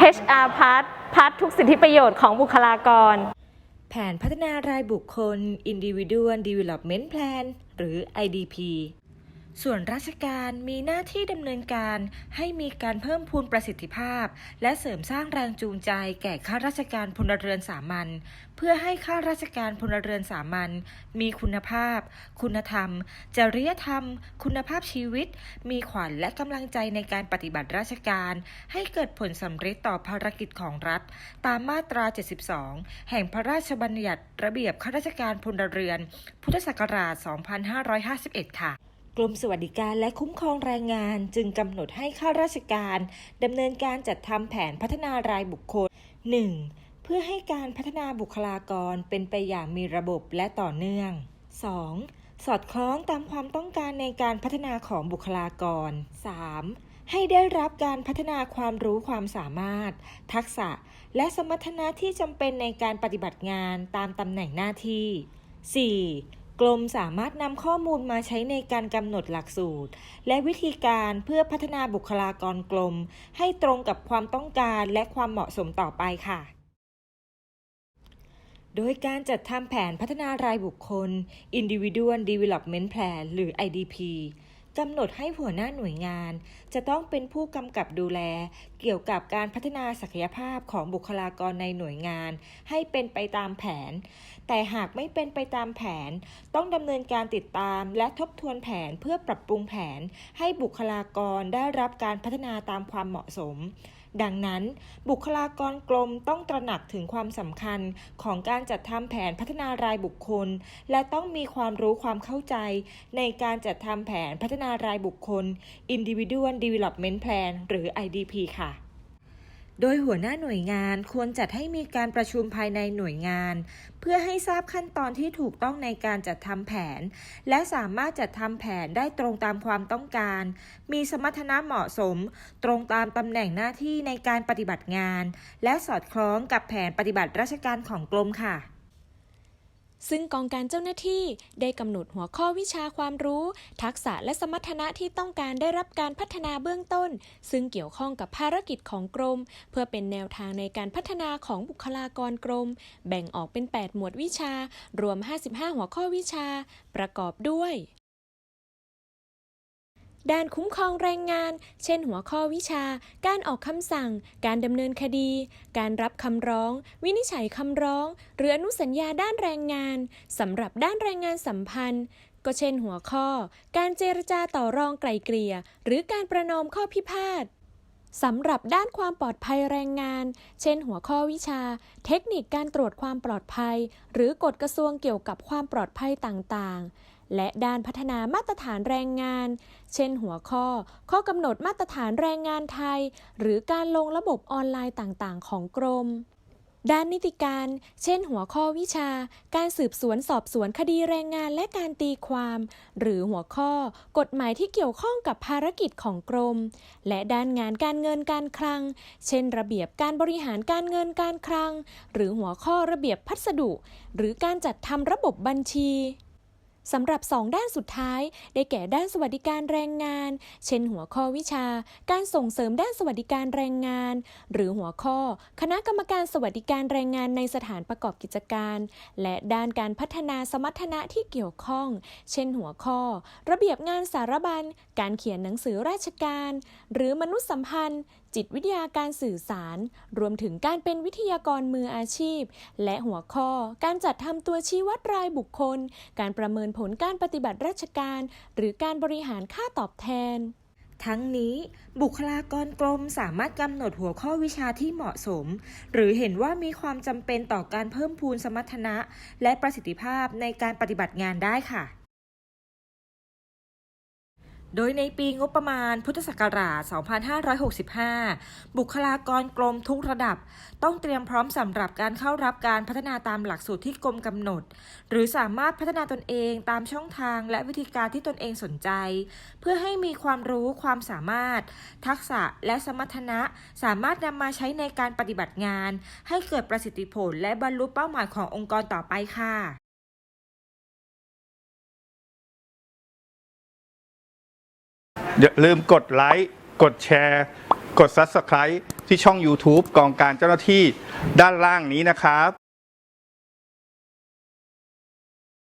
HR Part พัดทุกสิทธิประโยชน์ของบุคลากร แผนพัฒนารายบุคคล Individual Development Plan หรือ IDP ส่วนราชการมีหน้าที่ดำเนินการให้มีการเพิ่มพูนประสิทธิภาพ และเสริมสร้างแรงจูงใจแก่ข้าราชการพลเรือนสามัญเพื่อให้ข้าราชการพลเรือนสามัญมีคุณภาพ คุณธรรม จริยธรรม คุณภาพชีวิต มีขวัญและกำลังใจในการปฏิบัติราชการ ให้เกิดผลสำเร็จต่อภารกิจของรัฐ ตามมาตรา 72 แห่งพระราชบัญญัติระเบียบข้าราชการพลเรือน พุทธศักราช 2551 ค่ะ กรมสวัสดิการและคุ้มครองแรงงานจึงกำหนดให้ข้าราชการดำเนินการจัดทำแผนพัฒนารายบุคคล 1. เพื่อให้การพัฒนาบุคลากรเป็นไปอย่างมีระบบและต่อเนื่อง 2. สอดคล้องตามความต้องการในการพัฒนาของบุคลากร 3. ให้ได้รับการพัฒนาความรู้ความสามารถ ทักษะ และสมรรถนะที่จำเป็นในการปฏิบัติงานตามตำแหน่งหน้าที่ 4. กรมสามารถนำข้อมูลมาใช้ในการกำหนดหลักสูตร และวิธีการเพื่อพัฒนาบุคลากรกรม ให้ตรงกับความต้องการและความเหมาะสมต่อไปค่ะ โดยการจัดทำแผนพัฒนารายบุคคล Individual Development Plan หรือ IDP กำหนดให้หัวหน้าหน่วยงาน จะต้องเป็นผู้กำกับดูแล เกี่ยวกับการพัฒนาศักยภาพของบุคลากรในหน่วยงาน ให้เป็นไปตามแผน แต่หากไม่เป็นไปตามแผน ต้องดำเนินการติดตามและทบทวนแผนเพื่อปรับปรุงแผน ให้บุคลากรได้รับการพัฒนาตามความเหมาะสมดังนั้น บุคลากรกรมต้องตระหนักถึงความสำคัญของการจัดทำแผนพัฒนารายบุคคล และต้องมีความรู้ความเข้าใจ ในการจัดทำแผนพัฒนารายบุคคล Individual Development Plan หรือ IDP ค่ะ โดยหัวหน้าหน่วยงานควรจัดให้มีการประชุมภายในหน่วยงาน เพื่อให้ทราบขั้นตอนที่ถูกต้องในการจัดทำแผน และสามารถจัดทำแผนได้ตรงตามความต้องการ มีสมรรถนะเหมาะสม ตรงตามตำแหน่งหน้าที่ในการปฏิบัติงาน และสอดคล้องกับแผนปฏิบัติราชการของกรมค่ะ ซึ่งกองการเจ้าหน้าที่ได้กำหนดหัวข้อวิชาความรู้ ทักษะและสมรรถนะที่ต้องการได้รับการพัฒนาเบื้องต้น ซึ่งเกี่ยวข้องกับภารกิจของกรม เพื่อเป็นแนวทางในการพัฒนาของบุคลากรกรม แบ่งออกเป็น 8 หมวดวิชา รวม 55 หัวข้อวิชา ประกอบด้วย ด้านคุ้มครองแรงงาน เช่นหัวข้อวิชา การออกคำสั่ง การดำเนินคดี การรับคำร้อง วินิจฉัยคำร้อง หรืออนุสัญญาด้านแรงงาน สำหรับด้านแรงงานสัมพันธ์ ก็เช่นหัวข้อ การเจรจาต่อรองไกล่เกลี่ย หรือการประนอมข้อพิพาทสำหรับด้านความปลอดภัยแรงงาน เช่น หัวข้อวิชา เทคนิคการตรวจความปลอดภัย หรือกฎกระทรวงเกี่ยวกับความปลอดภัยต่างๆ และด้านพัฒนามาตรฐานแรงงาน เช่นหัวข้อ ข้อกำหนดมาตรฐานแรงงานไทย หรือการลงระบบออนไลน์ต่างๆ ของกรมด้านนิติการ เช่นหัวข้อวิชา การสืบสวนสอบสวนคดีแรงงานและการตีความ หรือหัวข้อ กฎหมายที่เกี่ยวข้องกับภารกิจของกรม และด้านงานการเงินการคลัง เช่น ระเบียบการบริหารการเงินการคลัง หรือหัวข้อระเบียบพัสดุ หรือการจัดทำระบบบัญชี สำหรับ 2 ด้านสุดท้าย ได้แก่ด้านสวัสดิการแรงงาน เช่น หัวข้อวิชา การส่งเสริมด้านสวัสดิการแรงงาน หรือหัวข้อ คณะกรรมการสวัสดิการแรงงานในสถานประกอบกิจการ และด้านการพัฒนาสมรรถนะที่เกี่ยวข้อง เช่น หัวข้อ ระเบียบงานสารบัญ การเขียนหนังสือราชการ หรือมนุษยสัมพันธ์ จิตวิทยาการสื่อสาร รวมถึงการเป็นวิทยากรมืออาชีพ และหัวข้อ การจัดทำตัวชี้วัดรายบุคคล การประเมินผลการปฏิบัติราชการ หรือการบริหารค่าตอบแทน ทั้งนี้บุคลากรกรมสามารถกำหนดหัวข้อวิชาที่เหมาะสม หรือเห็นว่ามีความจำเป็นต่อการเพิ่มพูนสมรรถนะ และประสิทธิภาพในการปฏิบัติงานได้ค่ะ โดยในปีงบประมาณพุทธศักราช 2565 บุคลากรกรมทุกระดับ ต้องเตรียมพร้อมสำหรับการเข้ารับการพัฒนาตามหลักสูตรที่กรมกำหนด หรือสามารถพัฒนาตนเองตามช่องทางและวิธีการที่ตนเองสนใจ เพื่อให้มีความรู้ความสามารถ ทักษะและสมรรถนะสามารถนำมาใช้ในการปฏิบัติงาน ให้เกิดประสิทธิผลและบรรลุเป้าหมายขององค์กรต่อไปค่ะ อย่าลืมกดไลค์ กดแชร์ กด Subscribe ที่ช่อง YouTube กองการเจ้าหน้าที่ด้านล่างนี้นะครับ